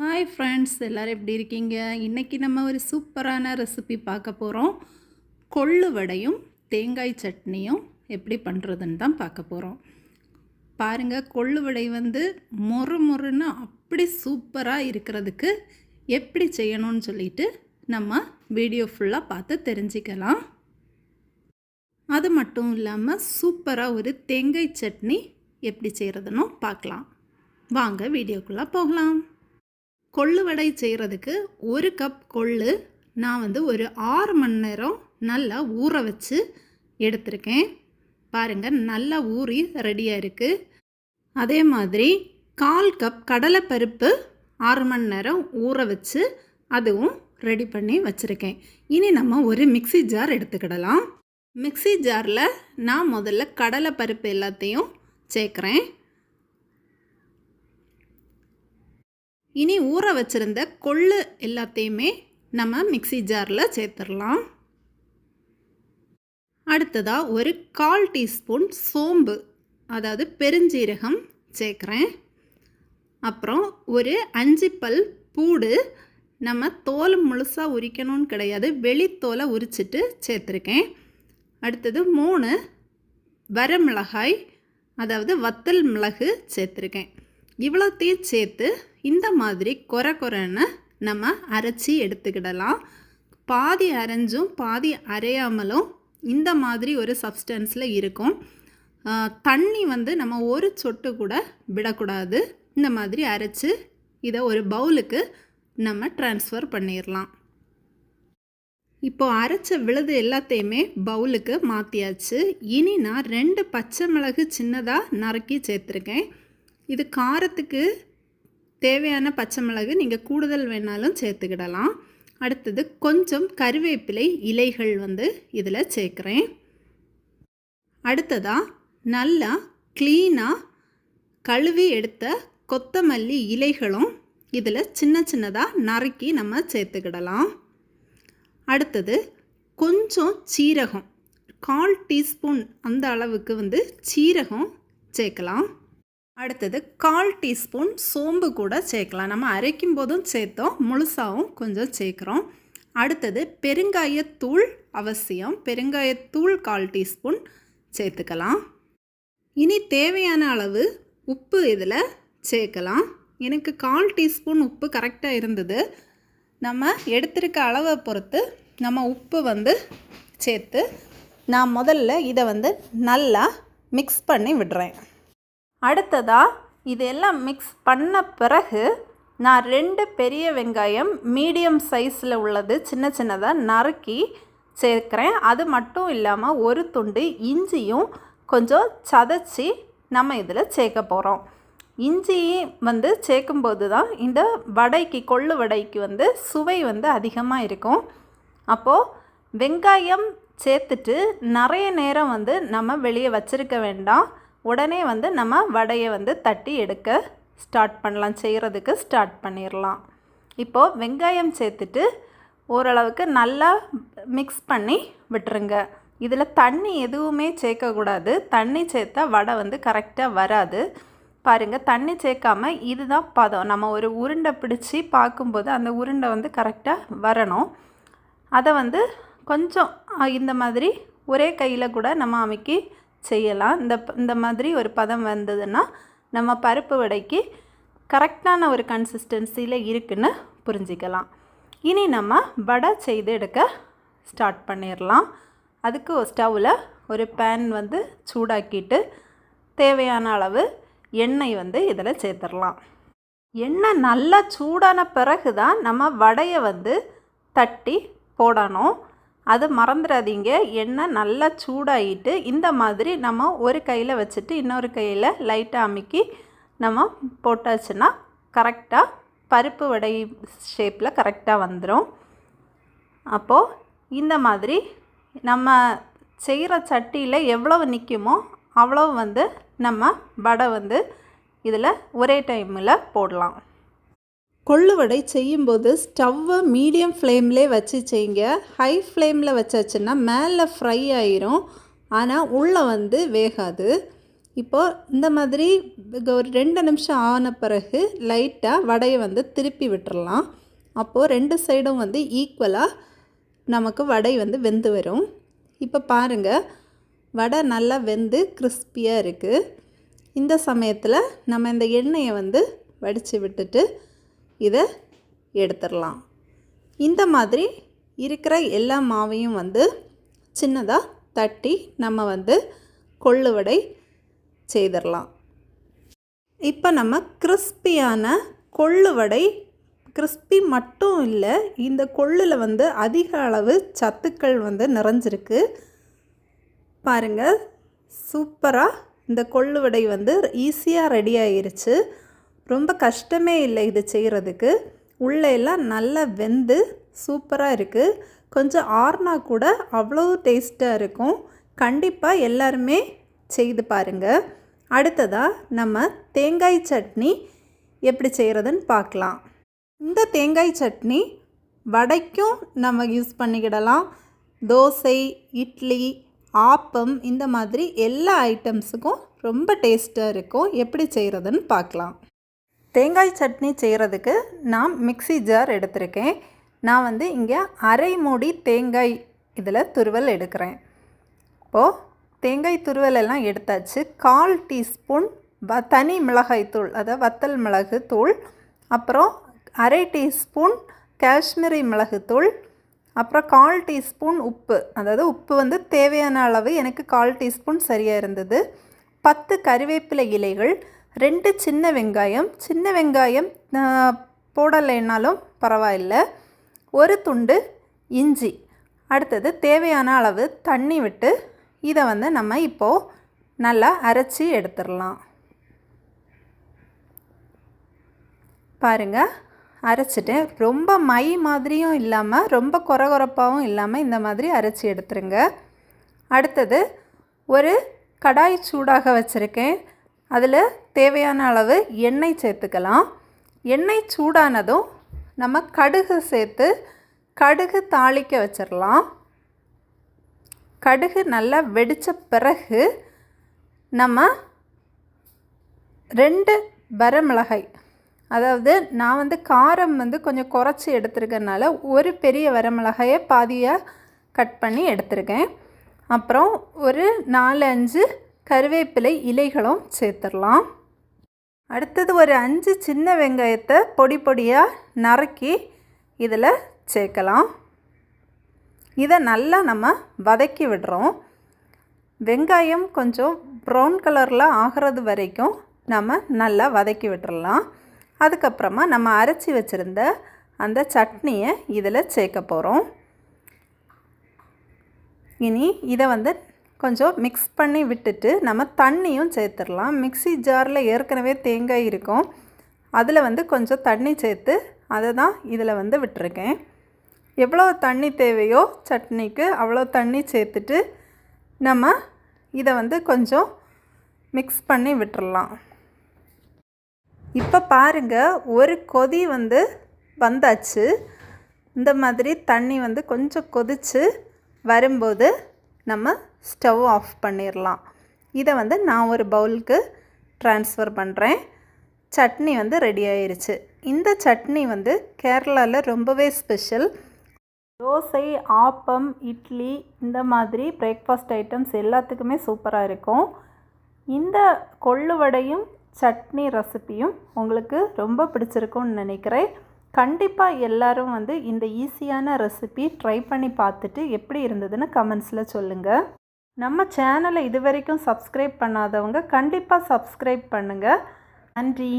Hi friends எல்லோரும் எப்படி இருக்கீங்க? இன்றைக்கி நம்ம ஒரு சூப்பரான ரெசிபி பார்க்க போகிறோம் கொள்ளு வடையும் தேங்காய் சட்னியும் எப்படி பண்ணுறதுன்னு தான் பார்க்க போகிறோம் பாருங்கள் கொள்ளு வடை வந்து மொறு மொறுன்னு அப்படி சூப்பராக இருக்கிறதுக்கு எப்படி செய்யணும்னு சொல்லிட்டு நம்ம வீடியோ ஃபுல்லாக பார்த்து தெரிஞ்சுக்கலாம். அது மட்டும் இல்லாமல் சூப்பராக ஒரு தேங்காய் சட்னி எப்படி செய்கிறதுன்னு பார்க்கலாம். வாங்க வீடியோக்குள்ளே போகலாம். கொள்ளு வடை செய்கிறதுக்கு ஒரு கப் கொள்ளு நான் வந்து ஒரு ஆறு மணி நேரம் நல்லா ஊற வச்சு எடுத்திருக்கேன். பாருங்கள் நல்லா ஊறி ரெடியாக இருக்குது அதே மாதிரி கால் கப் கடலைப்பருப்பு ஆறு மணி நேரம் ஊற வச்சு அதுவும் ரெடி பண்ணி வச்சுருக்கேன். இனி நம்ம ஒரு மிக்ஸி ஜார் எடுத்துக்கிடலாம். மிக்ஸி ஜாரில் நான் முதல்ல கடலைப்பருப்பு எல்லாத்தையும் சேர்க்குறேன். இனி ஊற வச்சுருந்த கொள்ளு எல்லாத்தையுமே நம்ம மிக்ஸி ஜாரில் சேர்த்துடலாம். அடுத்ததாக ஒரு கால் டீஸ்பூன் சோம்பு அதாவது பெருஞ்சீரகம் சேர்க்குறேன். அப்புறம் ஒரு அஞ்சு பல் பூடு நம்ம தோல் முழுசாக உரிக்கணும்னு கிடையாது வெளித்தோலை உரிச்சிட்டு சேர்த்துருக்கேன். அடுத்தது மூணு வரமிளகாய் அதாவது வத்தல் மிளகு சேர்த்துருக்கேன். இவ்வளோத்தையும் சேர்த்து இந்த மாதிரி குறை குறைன்னு நம்ம அரைச்சி எடுத்துக்கிடலாம். பாதி அரைஞ்சும் பாதி அரையாமலும் இந்த மாதிரி ஒரு சப்ஸ்டன்ஸில் இருக்கும். தண்ணி வந்து நம்ம ஒரு சொட்டு கூட விடக்கூடாது. இந்த மாதிரி அரைச்சி இதை ஒரு பவுலுக்கு நம்ம ட்ரான்ஸ்ஃபர் பண்ணிடலாம் இப்போது அரைச்ச விழுது எல்லாத்தையுமே பவுலுக்கு மாற்றியாச்சு இனி நான் ரெண்டு பச்சை மிளகு சின்னதாக நறுக்கி சேர்த்துருக்கேன். இது காரத்துக்கு தேவையான பச்சை மிளகு நீங்கள் கூடுதல் வேணாலும் சேர்த்துக்கிடலாம். அடுத்தது கொஞ்சம் கருவேப்பிலை இலைகள் வந்து இதில் சேர்க்குறேன். அடுத்ததாக நல்லா க்ளீனாக கழுவி எடுத்த கொத்தமல்லி இலைகளும் இதில் சின்ன சின்னதாக நறுக்கி நம்ம சேர்த்துக்கிடலாம். அடுத்தது கொஞ்சம் சீரகம் கால் டீஸ்பூன் அந்த அளவுக்கு வந்து சீரகம் சேர்க்கலாம். அடுத்தது கால் டீஸ்பூன் சோம்பு கூட சேர்க்கலாம். நம்ம அரைக்கும் போதும் சேர்த்தோம். முழுசாகவும் கொஞ்சம் சேர்க்குறோம். அடுத்தது பெருங்காயத்தூள் அவசியம். பெருங்காயத்தூள் கால் டீஸ்பூன் சேர்த்துக்கலாம். இனி தேவையான அளவு உப்பு இதில் சேர்க்கலாம். எனக்கு கால் டீஸ்பூன் உப்பு கரெக்டாக இருந்தது. நம்ம எடுத்திருக்க அளவை பொறுத்து நம்ம உப்பு வந்து சேர்த்து நான் முதல்ல இதை வந்து நல்லா மிக்ஸ் பண்ணி விடுறேன். அடுத்ததாக இதெல்லாம் மிக்ஸ் பண்ண பிறகு நான் ரெண்டு பெரிய வெங்காயம் மீடியம் சைஸில் உள்ளது சின்ன சின்னதாக நறுக்கி சேர்க்குறேன். அது மட்டும் இல்லாமல் ஒரு துண்டு இஞ்சியும் கொஞ்சம் சதைச்சி நம்ம இதில் சேர்க்க போகிறோம் இஞ்சி வந்து சேர்க்கும்போது தான் இந்த வடைக்கு கொள்ளு வடைக்கு வந்து சுவை வந்து அதிகமாக இருக்கும். அப்போது வெங்காயம் சேர்த்துட்டு நிறைய நேரம் வந்து நம்ம வெளியே வச்சுருக்க வேண்டாம். உடனே வந்து நம்ம வடையை வந்து தட்டி எடுக்க ஸ்டார்ட் பண்ணலாம். செய்கிறதுக்கு ஸ்டார்ட் பண்ணிடலாம் இப்போது வெங்காயம் சேர்த்துட்டு ஓரளவுக்கு நல்லா மிக்ஸ் பண்ணி விட்டுருங்க. இதில் தண்ணி எதுவுமே சேர்க்கக்கூடாது. தண்ணி சேர்த்தா வடை வந்து கரெக்டாக வராது. பாருங்கள் தண்ணி சேர்க்காம இதுதான் பதம். நம்ம ஒரு உருண்டை பிடிச்சி பார்க்கும்போது அந்த உருண்டை வந்து கரெக்டாக வரணும். அதை வந்து கொஞ்சம் இந்த மாதிரி ஒரே கையில் கூட நம்ம அமைக்கி செய்யலாம். இந்த இந்த மாதிரி ஒரு பதம் வந்ததுன்னா நம்ம பருப்பு வடைக்கு கரெக்டான ஒரு கன்சிஸ்டன்சியில் இருக்குன்னு புரிஞ்சிக்கலாம். இனி நம்ம வடை செய்து எடுக்க ஸ்டார்ட் பண்ணிடலாம் அதுக்கு ஸ்டவ்வில் ஒரு பேன் வந்து சூடாக்கிட்டு தேவையான அளவு எண்ணெய் வந்து இதில் சேர்த்துடலாம் எண்ணெய் நல்லா சூடான பிறகு தான் நம்ம வடையை வந்து தட்டி போடணும். அது மறந்துடாதீங்க. எண்ணெய் நல்லா சூடாகிட்டு இந்த மாதிரி நம்ம ஒரு கையில் வச்சுட்டு இன்னொரு கையில் லைட்டாக அமுக்கி நம்ம போட்டாச்சுன்னா கரெக்டாக பருப்பு வடை ஷேப்பில் கரெக்டாக வந்துடும் அப்போது இந்த மாதிரி நம்ம செய்கிற சட்டியில் எவ்வளவு நிற்குமோ அவ்வளோ வந்து நம்ம வடை வந்து இதில் ஒரே டைமில் போடலாம். கொள்ளுவடை செய்யும்போது ஸ்டவ்வை மீடியம் ஃப்ளேம்லே வச்சு செய்யுங்க. ஹை ஃப்ளேமில் வச்சாச்சுன்னா மேலே ஃப்ரை ஆயிரும். ஆனால் உள்ளே வந்து வேகாது. இப்போது இந்த மாதிரி ஒரு ரெண்டு நிமிஷம் ஆன பிறகு லைட்டாக வடையை வந்து திருப்பி விட்டுறலாம். அப்போது ரெண்டு சைடும் வந்து ஈக்குவலாக நமக்கு வடை வந்து வெந்து வரும். இப்போ பாருங்கள் வடை நல்லா வெந்து கிறிஸ்பியாக இருக்குது இந்த சமயத்தில் நம்ம இந்த எண்ணெயை வந்து வடித்து விட்டுட்டு இதை எடுத்துடலாம். இந்த மாதிரி இருக்கிற எல்லா மாவையும் வந்து சின்னதாக தட்டி நம்ம வந்து கொள்ளுவடை செய்திடலாம். இப்போ நம்ம கிறிஸ்பியான கொள்ளுவடை கிறிஸ்பி மட்டும் இல்லை இந்த கொள்ளில் வந்து அதிக அளவு சத்துக்கள் வந்து நிறைஞ்சிருக்கு. பாருங்கள் சூப்பராக இந்த கொள்ளுவடை வந்து ஈஸியாக ரெடி ஆயிருச்சு. ரொம்ப கஷ்டமே இல்லை இது செய்கிறதுக்கு. உள்ளே எல்லாம் நல்லா வெந்து சூப்பராக இருக்குது கொஞ்சம் ஆறுனா கூட அவ்வளோ டேஸ்ட்டாக இருக்கும். கண்டிப்பாக எல்லாருமே செய்து பாருங்கள் அடுத்ததாக நம்ம தேங்காய் சட்னி எப்படி செய்கிறதுன்னு பார்க்கலாம். இந்த தேங்காய் சட்னி வடைக்கும் நம்ம யூஸ் பண்ணிக்கிடலாம். தோசை இட்லி ஆப்பம் இந்த மாதிரி எல்லா ஐட்டம்ஸுக்கும் ரொம்ப டேஸ்ட்டாக இருக்கும். எப்படி செய்கிறதுன்னு பார்க்கலாம். தேங்காய் சட்னி செய்கிறதுக்கு நான் மிக்ஸி ஜார் எடுத்திருக்கேன். நான் வந்து இங்கே அரை மூடி தேங்காய் இதில் துருவல் எடுக்கிறேன். இப்போது தேங்காய் துருவல் எல்லாம் எடுத்தாச்சு. கால் டீஸ்பூன் வ தனி மிளகாய் தூள் அதாவது வத்தல் மிளகு தூள் அப்புறம் அரை டீஸ்பூன் காஷ்மீரி மிளகுத்தூள் அப்புறம் கால் டீஸ்பூன் உப்பு. அதாவது உப்பு வந்து தேவையான அளவு எனக்கு கால் டீஸ்பூன் சரியாக இருந்தது. பத்து கறிவேப்பிலை இலைகள் ரெண்டு சின்ன வெங்காயம் சின்ன வெங்காயம் போடலைன்னாலும் பரவாயில்ல. ஒரு துண்டு இஞ்சி. அடுத்தது தேவையான அளவு தண்ணி விட்டு இதை வந்து நம்ம இப்போது நல்லா அரைச்சி எடுத்துடலாம். பாருங்கள் அரைச்சிட்டேன் ரொம்ப மை மாதிரியும் இல்லாமல் ரொம்ப குறகுறப்பாகவும் இல்லாமல் இந்த மாதிரி அரைச்சி எடுத்துருங்க. அடுத்தது ஒரு கடாய் சூடாக வச்சுருக்கேன். அதில் தேவையான அளவு எண்ணெய் சேர்த்துக்கலாம். எண்ணெய் சூடானதும் நம்ம கடுகு சேர்த்து கடுகு தாளிக்க வச்சிடலாம் கடுகு நல்லா வெடித்த பிறகு நம்ம ரெண்டு வரமிளகாய் அதாவது நான் வந்து காரம் வந்து கொஞ்சம் குறைச்சி எடுத்துருக்கனால ஒரு பெரிய வரமிளகாயை பாதியாக கட் பண்ணி எடுத்திருக்கேன். அப்புறம் ஒரு நாலு அஞ்சு கருவேப்பிலை இலைகளும் சேர்த்துடலாம். அடுத்தது ஒரு அஞ்சு சின்ன வெங்காயத்தை பொடி பொடியாக நறுக்கி இதில் சேர்க்கலாம். இதை நல்லா நம்ம வதக்கி விடுறோம். வெங்காயம் கொஞ்சம் ப்ரௌன் கலரில் ஆகிறது வரைக்கும் நம்ம நல்லா வதக்கி விட்டுறலாம். அதுக்கப்புறமா நம்ம அரைச்சி வச்சுருந்த அந்த சட்னியை இதில் சேர்க்க போகிறோம் இனி இதை வந்து கொஞ்சம் மிக்ஸ் பண்ணி விட்டுட்டு நம்ம தண்ணியும் சேர்த்துடலாம். மிக்ஸி ஜாரில் ஏற்கனவே தேங்காய் இருக்கும். அதில் வந்து கொஞ்சம் தண்ணி சேர்த்து அதை தான் இதில் வந்து விட்டுருக்கேன். எவ்வளோ தண்ணி தேவையோ சட்னிக்கு அவ்வளோ தண்ணி சேர்த்துட்டு நம்ம இதை வந்து கொஞ்சம் மிக்ஸ் பண்ணி விட்டுறலாம். இப்போ பாருங்கள் ஒரு கொதி வந்து வந்தாச்சு. இந்த மாதிரி தண்ணி வந்து கொஞ்சம் கொதித்து வரும்போது நம்ம ஸ்டவ் ஆஃப் பண்ணிடலாம் இதை வந்து நான் ஒரு பவுலுக்கு ட்ரான்ஸ்ஃபர் பண்ணுறேன் சட்னி வந்து ரெடி ஆயிடுச்சு இந்த சட்னி வந்து கேரளாவில் ரொம்பவே ஸ்பெஷல். தோசை ஆப்பம் இட்லி இந்த மாதிரி பிரேக்ஃபாஸ்ட் ஐட்டம்ஸ் எல்லாத்துக்குமே சூப்பராக இருக்கும். இந்த கொள்ளு வடையும் சட்னி ரெசிபியும் உங்களுக்கு ரொம்ப பிடிச்சிருக்கும்னு நினைக்கிறேன். கண்டிப்பாக எல்லாரும் வந்து இந்த ஈஸியான ரெசிபி ட்ரை பண்ணி பார்த்துட்டு எப்படி இருந்ததுன்னு கமெண்ட்ஸில் சொல்லுங்கள் நம்ம சேனலை இது வரைக்கும் சப்ஸ்கிரைப் பண்ணாதவங்க கண்டிப்பாக சப்ஸ்கிரைப் பண்ணுங்கள் நன்றி.